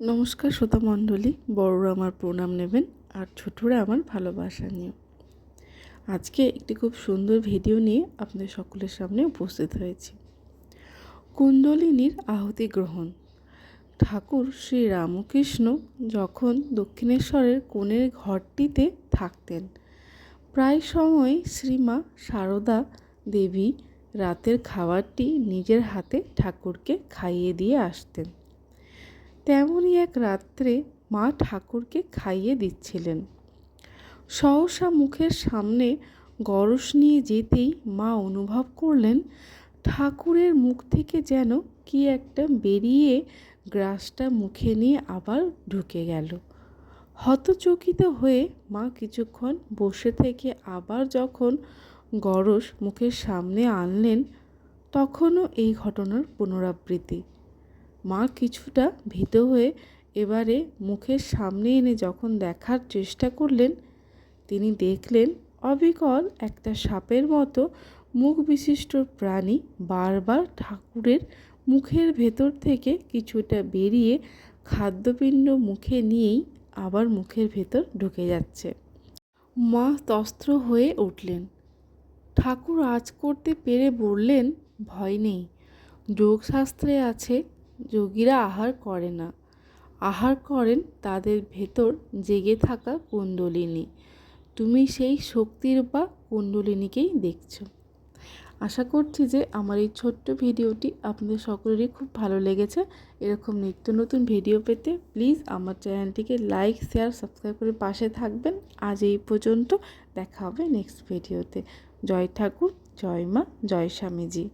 নমস্কার শ্রোতা মণ্ডলী, বড়রা আমার প্রণাম নেবেন আর ছোটরা আমার ভালোবাসা নিয়ে আজকে একটি খুব সুন্দর ভিডিও নিয়ে আপনাদের সকলের সামনে উপস্থিত হয়েছি। কুণ্ডলিনীর আহুতি গ্রহণ। ঠাকুর শ্রী রামকৃষ্ণ যখন দক্ষিণেশ্বরের কোণের ঘরটিতে থাকতেন, প্রায় সময় শ্রীমা সারদা দেবী রাতের খাবারটি নিজের হাতে ঠাকুরকে খাইয়ে দিয়ে আসতেন। তেমনই এক রাত্রে মা ঠাকুরকে খাইয়ে দিচ্ছিলেন। সহসা মুখের সামনে গরস নিয়ে যেতেই মা অনুভব করলেন, ঠাকুরের মুখ থেকে যেন কি একটা বেরিয়ে গ্রাসটা মুখে নিয়ে আবার ঢুকে গেল। হতচকিত হয়ে মা কিছুক্ষণ বসে থেকে আবার যখন গরস মুখের সামনে আনলেন, তখনও এই ঘটনার পুনরাবৃত্তি। মা কিছুটা ভীত হয়ে এবারে মুখের সামনে এনে যখন দেখার চেষ্টা করলেন, তিনি দেখলেন অবিকল একটা সাপের মতো মুখ বিশিষ্ট প্রাণী বারবার ঠাকুরের মুখের ভেতর থেকে কিছুটা বেরিয়ে খাদ্যপিণ্ড মুখে নিয়েই আবার মুখের ভেতর ঢুকে যাচ্ছে। মা তস্ত্র হয়ে উঠলেন। ঠাকুর আজ করতে পেরে বললেন, ভয় নেই। যোগশাস্ত্রে আছে যোগীরা আহার করে না। আহার করেন তাদের ভেতর জেগে থাকা কুণ্ডলিনী। তুমি সেই শক্তির বা কুণ্ডলিনীকেই দেখছ। আশা করছি যে আমার এই ছোট্ট ভিডিওটি আপনাদের সকলেরই খুব ভালো লেগেছে। এরকম নিত্য নতুন ভিডিও পেতে প্লিজ আমার চ্যানেলটিকে লাইক, শেয়ার, সাবস্ক্রাইব করে পাশে থাকবেন। আজ এই পর্যন্ত দেখা হবে নেক্সট ভিডিওতে। জয় ঠাকুর, জয় মা, জয় স্বামীজি।